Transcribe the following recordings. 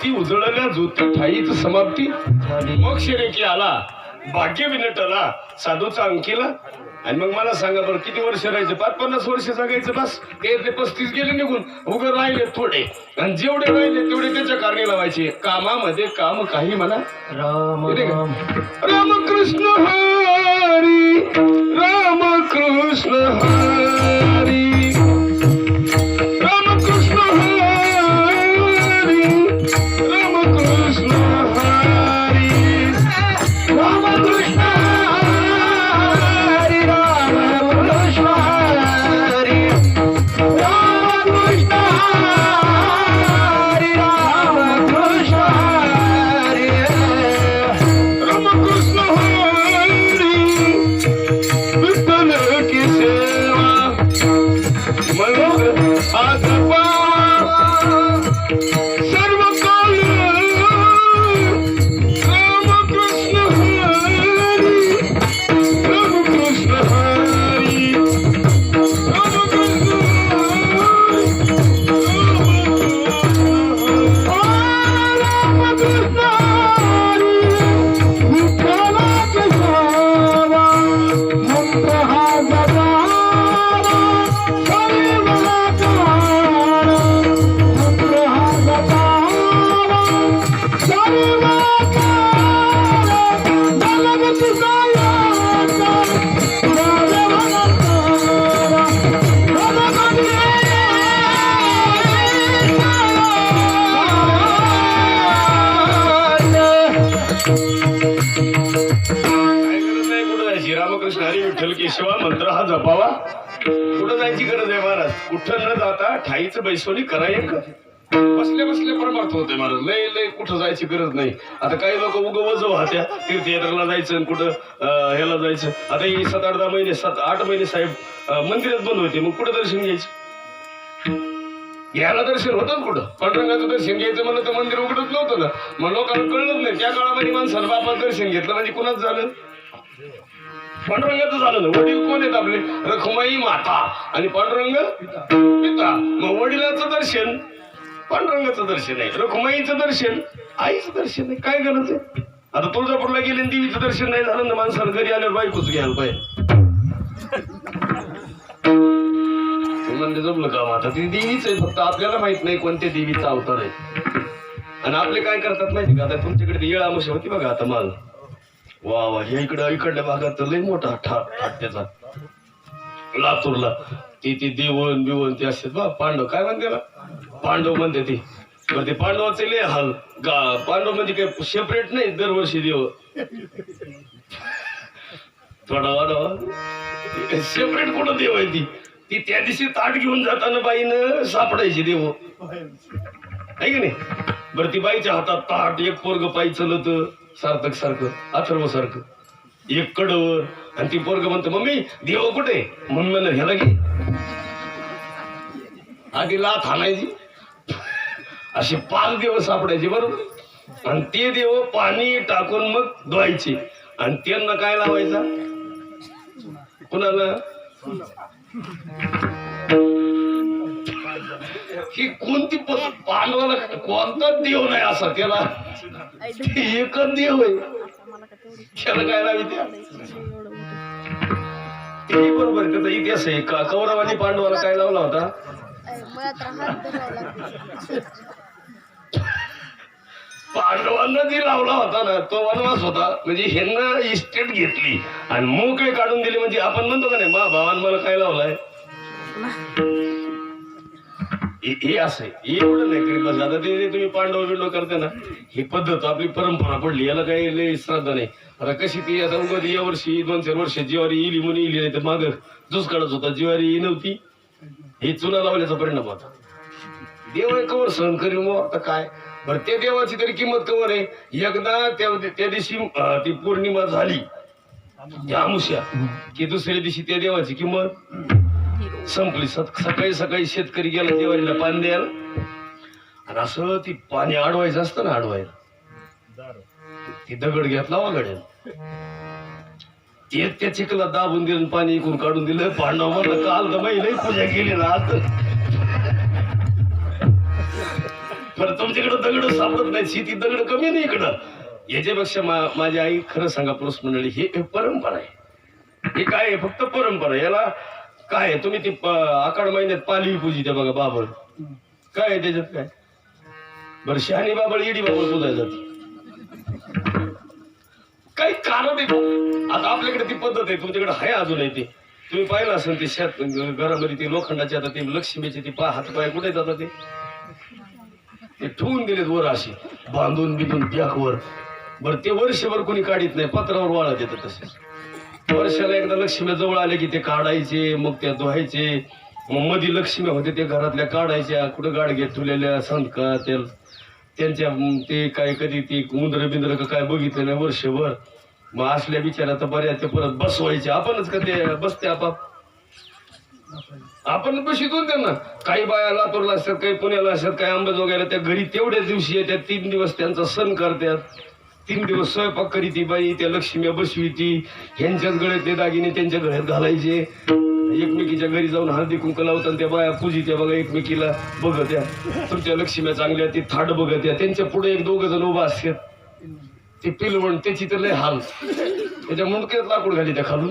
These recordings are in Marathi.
माती उजळल्या ज्योती ठाईच समाप्ती. मग शिरेकी आला. भाग्य विनटला साधूचा अंकीला. आणि मग मला सांगा बरं किती वर्ष राहायचं? पाच पन्नास वर्ष जगायचं बस. ते ते पस्तीस गेले निघून. उगं राहिले थोडे. आणि जेवढे राहिले तेवढे त्याच्या कारणी लावायचे. कामामध्ये काम काही म्हणा. राम? राम. रामकृष्ण हरी. रामकृष्ण हरी. ठाईचं बैसोनी करा एक. बसल्या बसल्या परमार्थ होते मला लय लय कुठं जायची गरज नाही. आता काही लोक उग वज वाहत्या तीर्थयात्रेला जायचं आणि कुठं ह्याला जायचं. आता ही सात आठ दहा महिने सात आठ महिने साहेब मंदिरात बंद होते. मग कुठं दर्शन घ्यायचं? घ्यायला दर्शन होतं कुठं? पांडुरंगाचं दर्शन घ्यायचं म्हणलं तर मंदिर उघडत नव्हतं ना. मग लोकांना कळलं नाही. त्या काळामध्ये माणसानं बापाचं दर्शन घेतलं म्हणजे कुणाच झालं? पांडुरंगाचं झालं ना वडील कोण आहेत आपले? रखुमाई माता आणि पांडुरंग पिता. मग वडिलाचं दर्शन पांडुरंगाचं दर्शन आहे. रखुमाईचं दर्शन आईचं दर्शन आहे. काय गरज आहे? आता तुळजापूरला गेले देवीचं दर्शन नाही झालं ना माणसानं घरी आल्यावर बायकोच घ्यायला पाहिजे. म्हणजे जमलं का आता ती देवीच आहे फक्त आपल्याला माहीत नाही कोणत्या देवीचा अवतार आहे. आणि आपले काय करतात माहिती का? आता तुमच्याकडे येळ आमोशा होती बघा आता माल. वा वा हे इकडं इकडल्या भागात तर लई मोठा ठा ठाट त्याचा लातूरला. ती ती देवण बिवण ते असतात बा पांडव. काय म्हणते ना पांडव म्हणते ती. बरं ते पांडवाचे लय हाल गा पांडव म्हणजे काय सेपरेट नाही दरवर्षी देव थोडा वाढवा. सेपरेट कुठं देव आहे ती? ती त्या दिवशी ताट घेऊन जाताना बाईनं सापडायची देव आहे की नाही? बरं ती बाईच्या हातात ताट एक पोरग पायी चलत सार्थक सारखं अथर्व सारखं. एक कडवर आणि ती पोरग म्हणतो मम्मी देव कुठे? म्हणून म्हणलं ह्याला घे. आधी लाथ हाणायची असे पाच देव सापडायचे बरोबर? आणि ते देव पाणी टाकून मग धुवायचे. आणि त्यांना काय लावायचा? कुणाला? ही कोणती पद्धत पांडवाला कोणता देव नाही असा त्याला? एकच देव आहे. त्याला काय लावी त्या ते? बरोबर आहे, त्याचा इतिहास आहे. का कौरवानी पांडवाला काय लावला होता? पांडवांना जी लावला होता ना तो वनवास होता. म्हणजे ह्यांना इस्टेट घेतली. आणि मोकळे काढून दिले. म्हणजे आपण म्हणतो का नाही मा भावान मला काय लावलाय? हे असं एवढं नाही करीत आता ते तुम्ही पांडव बिंडव करते ना ही पद्धत आपली परंपरा पडली. याला काही लय श्रद्धा नाही. आता कशी ती आता उगत या वर्षी दोन चार वर्ष जिवारी इली म्हणून इली नाही तर माग जुस काढत होता. जिवारी नव्हती. हे चुना लावल्याचा परिणाम होता. देव आहे कवर सहन करील मग आता काय? बरं त्या देवाची तरी किंमत कवर आहे. एकदा त्या त्या दिवशी ती पौर्णिमा झाली. त्या अमुष्या की दुसऱ्या दिवशी त्या देवाची किंमत? संपली. सकाळी सकाळी शेतकरी गेला दिवाळीला पाणी द्यायला. आणि असं ती पाणी अडवायचं असतं ना अडवायला. ती दगड घेतला वागडेल एक त्या चिखला दाबून दिलं पाणी इकून काढून दिलं. पांडव म्हणलं काल तर बाई पूजा केली ना आज पण तुमच्याकडे दगड सापडत नाही शेती दगड कमी नाही इकडं? याच्यापेक्षा माझी आई खरं सांगा पुरुष मंडळी हे परंपरा आहे. हे काय आहे? फक्त परंपरा. याला काय आहे? तुम्ही ती आकाड महिन्यात पाली पूजी त्या बघा बाबळ. काय आहे त्याच्यात काय? बरं शहाणी बाबळ इडी बाबळ पूजाय जाते. काही कारण आहे आता आपल्याकडे ती पद्धत आहे तुमच्याकडे आहे अजूनही ती. तुम्ही पाहिलं असेल ते शेत घरामध्ये ती लोखंडाची आता ते लक्ष्मीचे ती पा हातपाय कुठे जातात ते? ते ठेवून दिलेत वर अशी बांधून बिधून वर बरं ते वर्षभर कोणी काढीत नाही पत्रावर वाळत येतं तसेच वर्षाला एकदा लक्ष्मी जवळ आले की ते काढायचे मग त्या धुवायचे. मग मधी लक्ष्मी होते ते घरातल्या काढायच्या कुठं गाडगे ठेवलेल्या संतका ते त्यांच्या ते काय कधी ते उंदर बिंद्र काय बघितलं नाही वर्षभर. मग असल्या बिचारा तर बऱ्याच ते परत बसवायचे. आपणच का ते बसते आपाप? आपण बशितून त्यांना काही बाया लातूरला असतात काही पुण्याला असतात काही अंबाजोगायला त्या घरी तेवढ्याच दिवशी येतात तीन दिवस त्यांचा सण करतात. तीन दिवस स्वयंपाक करी ती बाई त्या लक्ष्मी बसवी ती ह्यांच्याच गळ्यातले दागिने त्यांच्या गळ्यात घालायचे. एकमेकीच्या घरी जाऊन हळदी कुंक लावतात त्या बाया पूजित्या बघा एकमेकीला बघत्या. तुमच्या लक्ष्म्या चांगल्या ती थाट बघत्या. त्यांच्या पुढे एक दोघ जण उभा असतात. ते पिलवण त्याची तर लय हाल. त्याच्या मुंडक्यात लाकूड घाली त्या खालून.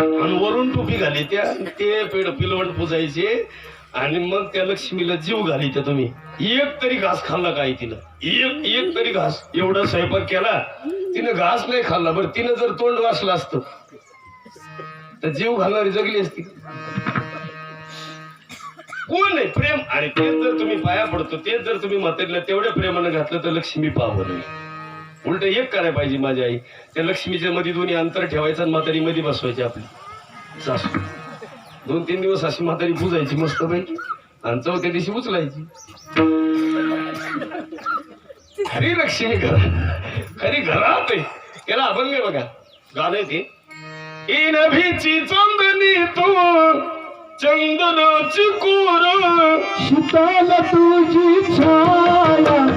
आणि वरून टोपी घाली त्या. ते पेड पिलवण पुजायचे. आणि मग त्या लक्ष्मीला जीव घाली त्या तुम्ही. एक तरी घास खाल्ला काय तिनं? एक एक तरी घास. एवढा स्वयंपाक केला तिनं घास नाही खाल्ला बरं. तिनं जर तोंड वाचलं असतं तर जीव घालणारी जगली असती. कोण नाही प्रेम? आणि तेच जर तुम्ही पाया पडतो तेच जर तुम्ही म्हातारीला तेवढ्या प्रेमानं घातलं तर लक्ष्मी पाहावं नाही. उलट एक करायला पाहिजे माझी आई. त्या लक्ष्मीच्या मध्ये दोन्ही अंतर ठेवायचं आणि म्हातारी मध्ये बसवायची आपली. सासू. दोन तीन दिवस अशी म्हातारी पुजायची मस्त पैकी. आणि चौथ्या दिवशी उचलायची. खरी लक्ष्मी घर खरी घरात आहे. याला अभंग बघा. गाणं ते. इन भीची चंदनी तू चंदनाची कोर शीतल तुझी छाया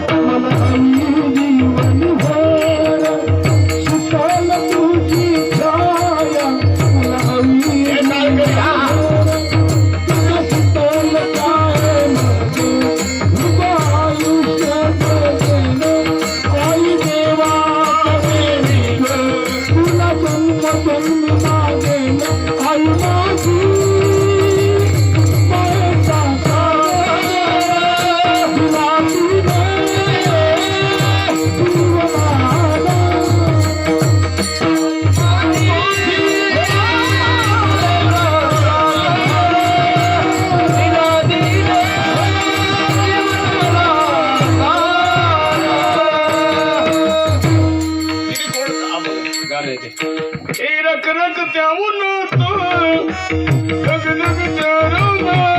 ते. रख रक त्या त्याहून तो. त्या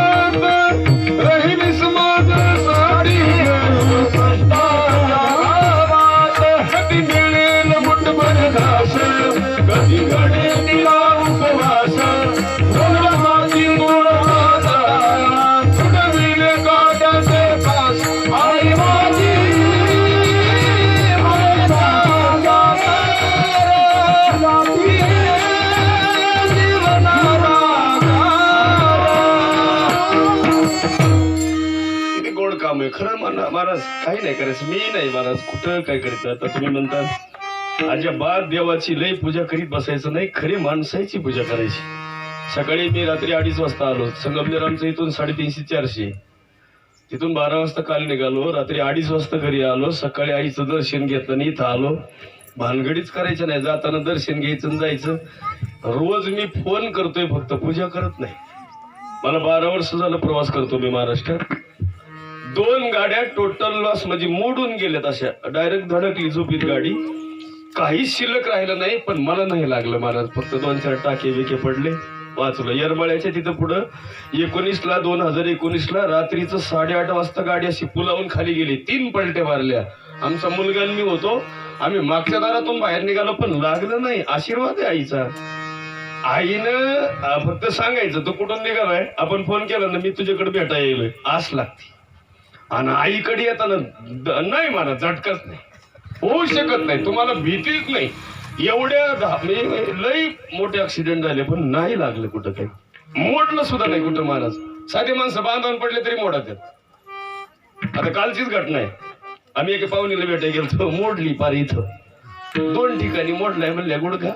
महाराज काही नाही करायचं. मी नाही महाराज कुठं काय करायचं आता तुम्ही म्हणता अजिबात देवाची लय पूजा करीत बसायचं नाही खरी माणसाची पूजा करायची. सकाळी मी रात्री अडीच वाजता आलो. संगमनेर आमचं इथून साडेतीनशे चारशे. तिथून बारा वाजता काल निघालो. रात्री अडीच वाजता घरी आलो. सकाळी आईचं दर्शन घेतलं आणि इथं आलो. भानगडीच करायचं नाही. जाताना दर्शन घ्यायचं जायचं. रोज मी फोन करतोय फक्त. पूजा करत नाही. मला बारा वर्ष झालं प्रवास करतो मी महाराष्ट्रात. दोन गाड्या टोटल लॉस म्हणजे मोडून गेल्यात अशा. डायरेक्ट धडकली झोपीत गाडी. काहीच शिल्लक राहिलं नाही पण मला नाही लागलं महाराज फक्त दोन चार टाके बिके पडले. वाचलं. येरमाळ्याच्या तिथं पुढं एकोणीसला दोन हजार एकोणीसला रात्रीचं साडेआठ वाजता गाडी अशी पुलावून खाली गेली. तीन पलटे मारल्या. आमचा मुलगा मी होतो. आम्ही मागच्या दारातून बाहेर निघालो पण लागलं नाही. आशीर्वाद आहे आईचा. आईनं फक्त सांगायचं तू कुठून निघालाय? आपण फोन केला ना मी तुझ्याकडे भेटा येईल आस लागते. आणि आईकडे येताना नाही मला झटकत नाही. होऊ शकत नाही. तुम्हाला भीतीच नाही. एवढ्या लई मोठे ऍक्सिडेंट झाले पण नाही लागलं कुठं काही. मोडलं सुद्धा नाही कुठं महाराज साधे माणसं बांधून पडले तरी मोडत आहेत. आता कालचीच घटना आहे. आम्ही एका पाहुणीला भेटायला गेलो मोडली पार इथं. दोन ठिकाणी मोडलाय म्हणल्या गुडघा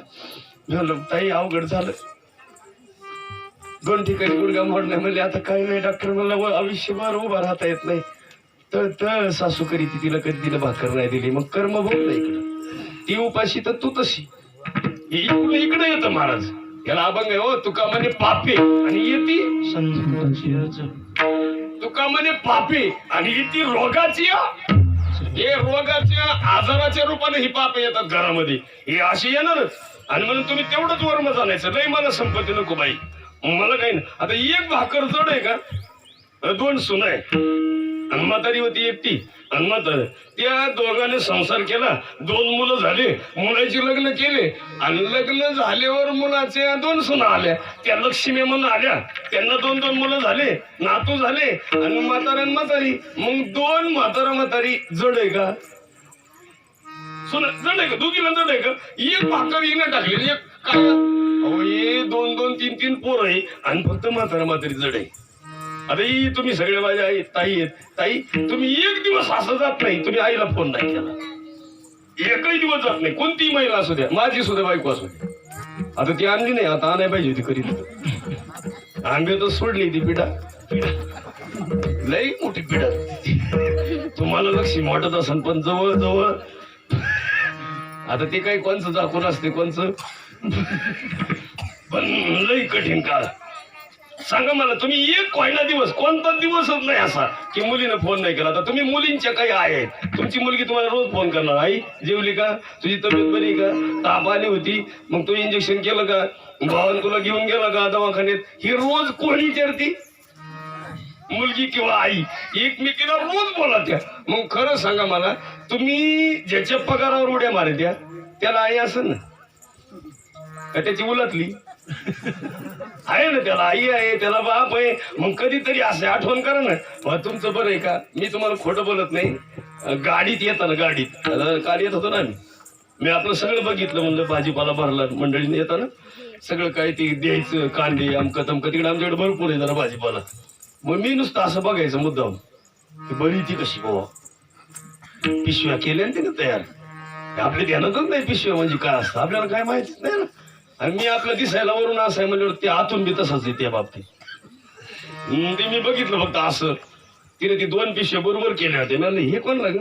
झालं. ताई अवघड झालं. दोन ठिकाणी गुडघा मोडलाय म्हणले आता काही नाही डॉक्टर मला आयुष्यभर उभा राहता येत नाही. तर तर सासू करी ती तिला कधी तिला भाकर नाही दिली. मग कर्म नाही इकडं. ती उपाशी तर तू तशी. इकडे येतं महाराज. याला अभंग आहे हो तुका म्हणे पापे. आणि येते तुका म्हणे पापे. आणि येते रोगाची. हे. रोगाच्या आजाराच्या रूपाने ही पापे येतात घरामध्ये. हे अशी येणारच. आणि म्हणून तुम्ही तेवढंच वर्म जाणायचं. नाही मला संपत्ती नको बाई. मला काही नाही. आता एक भाकर जड आहे का? दोन सुन आहे. म्हातारी होती एकटी. आणि म्हातारी त्या दोघांनी संसार केला. दोन मुलं झाले. मुलाचे लग्न केले. आणि लग्न झाल्यावर मुलाच्या दोन सुना आल्या. त्या लक्ष्मी म्हणून आल्या. त्यांना दोन दोन मुलं झाले. नातू झाले. आणि म्हातारा म्हातारी. मग दोन म्हातारा म्हातारी जड आहे का? सुना जड आहे का? दोघीला जड आहे का? एक भाकर येणं टाकलेली एक काय? दोन दोन तीन तीन पोर आहे. आणि फक्त म्हातारा म्हातारी जड आहे. अरे तुम्ही सगळे माझ्या आई ताई आहेत. ताई तुम्ही एक दिवस असं जात नाही. तुम्ही आईला फोन नाही केला. एकही दिवस जात नाही. कोणतीही महिला असू द्या. माझी सुद्धा बायको असू द्या. आता ती आणली नाही. आता आणाय पाहिजे होती करीत आंबे तर सोडली ती पिढा. लई मोठी पिढा. तुम्हाला लक्ष वाटत असन पण जवळ जवळ आता ते काही कोणचं दाखवून असते कोणचं? पण लई कठीण काळ. सांगा मला तुम्ही एक कोयना दिवस कोणता दिवसच नाही असा की मुलीनं फोन नाही केला. तर तुम्ही मुलींच्या काही आहेत. तुमची मुलगी तुम्हाला रोज फोन करणार. आई जेवली का? तुझी तब्येत बरी का? ताप आली होती. मग तू इंजेक्शन केलं का? भावान तुला घेऊन गेला का दवाखान्यात? ही रोज कोणी विचारती मुलगी किंवा आई एकमेकीला रोज बोला त्या मग खरं सांगा मला तुम्ही ज्याच्या पगारावर उड्या मारत्या त्याला आई असं ना? का त्याची उलटली? आहे ना त्याला आई आहे त्याला बाप आहे. मग कधीतरी असे आठवण करा ना. तुमचं बरं आहे का? मी तुम्हाला खोटं बोलत नाही. गाडीत येताना गाडीत. काल येत होतो ना आम्ही. मी आपलं सगळं बघितलं म्हणलं भाजीपाला भरला मंडळीने येताना. सगळं काय ते द्यायचं कांदे अमकं तमकं तिकडे आमच्याकडे भरपूर आहे जरा भाजीपाला. मग मी नुसतं असं बघायचं मुद्दाम. बरी ती कशी बाबा? पिशव्या केल्या ना तिने तयार. आपल्या ध्यानातच नाही पिशव्या म्हणजे काय असतं? आपल्याला काय माहितीच नाही ना. आणि मी आपलं दिसायला वरून असं आहे म्हणजे ते आतून बी तसंच आहे त्या बाबतीत. ते मी बघितलं फक्त असं. तिने ती दोन पिशव्या बरोबर केल्या होत्या. मी म्हणलं, हे कोण लाग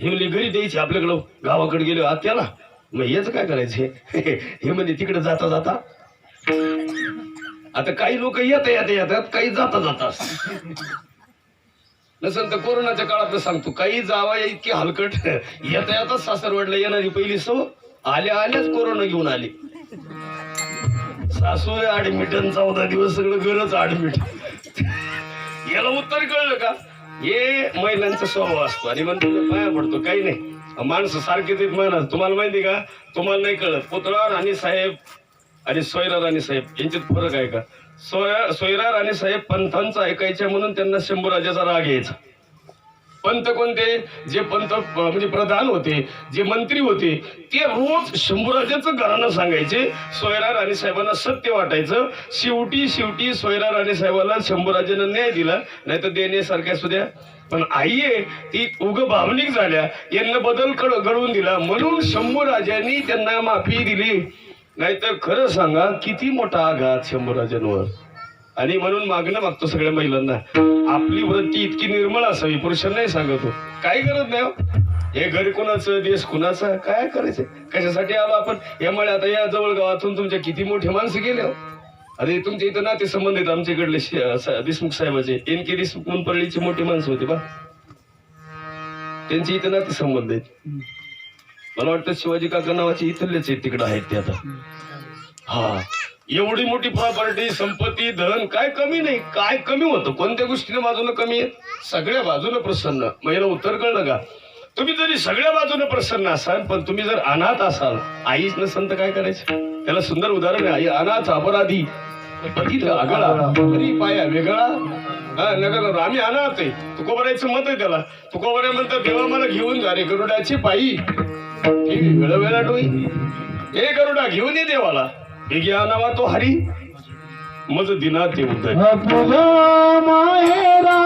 हे म्हणजे घरी द्यायची आपल्याकडं. गावाकडे गेलो आत्याला. मग हेच काय करायचं? हे म्हणजे तिकडे जाता जाता. आता काही लोक येता येता येतात. काही जाता जातात नसेल तर कोरोनाच्या काळात सांगतो काही जावा इतकी हलकट. येता येताच सासरवडला येणारी पहिली सो आल्या आल्याच कोरोना घेऊन आली. सासू ऍडमिट चौदा दिवस सगळं घरच ऍडमिट याला उत्तर कळलं का? हे महिलांचा स्वभाव असतो आणि म्हणतो पाया पडतो काही नाही. माणसं सारखे देत महिना तुम्हाला माहिती का? तुम्हाला नाही कळत. पुतळा राणी साहेब आणि सोयरा राणी साहेब यांच्यात फरक आहे का? सोया सोयरा राणी साहेब पंथांचं ऐकायचे म्हणून त्यांना शंभूराजाचा राग यायचा. पंत कोणते? जे पंत म्हणजे प्रधान होते जे मंत्री होते ते रोज शंभूराजाचं घराणं सांगायचे सोयरा राणी साहेबांना सत्य वाटायचं. शेवटी शेवटी सोयरा राणी साहेबाला शंभूराजानं न्याय दिला नाही तर देण्यासारख्या सुद्या पण आई आहे ती उग भावनिक झाल्या यांना बदल कड घडवून दिला. म्हणून शंभूराजांनी त्यांना माफी दिली. नाहीतर खरं सांगा किती मोठा आघात शंभूराजांवर? आणि म्हणून मागणं मागतो सगळ्या महिलांना. आपली वृत्ती इतकी निर्मळ असावी पुरुषांनाही सांगतो हो. काही गरज नाही हो. हे घर कुणाचं देश कुणाचा काय करायचं? कशासाठी आलो आपण? यामुळे आता या जवळ गावातून तुमच्या किती मोठे माणसं गेले हो? अरे तुमच्या इथं नाते संबंधित आहेत देशमुख साहेबाचे. एन के देशमुख मुनपल्लीचे मोठे माणसं होते बा. त्यांच्या इथं नाते संबंध आहेत मला वाटतं शिवाजी काका नावाचे इथलेच आहेत तिकडे आहेत ते आता. हा. एवढी मोठी प्रॉपर्टी संपत्ती धन काय कमी नाही काय कमी होतं? कोणत्या गोष्टीने बाजूला कमी आहे? सगळ्या बाजूने प्रसन्न. महिला उत्तर कळलं का? तुम्ही जरी सगळ्या बाजूने प्रसन्न असाल पण तुम्ही जर अनाथ असाल आईच नसन तर काय करायचं? त्याला सुंदर उदाहरण आहे आई अनाथ अपराधी. बघितलं आगळा. तरी पाया वेगळा. हा नगर आम्ही अनाथ आहे. तुकोबऱ्याचं मत आहे त्याला. तुकोबऱ्या म्हणतात देवा मला घेऊन जा रे गरुडाची पायी. हे वेगळं वेळा डोई हे गरुडा घेऊन ये देवाला. हे घ्या नावा तो हरी. मज दिना ते माहेरा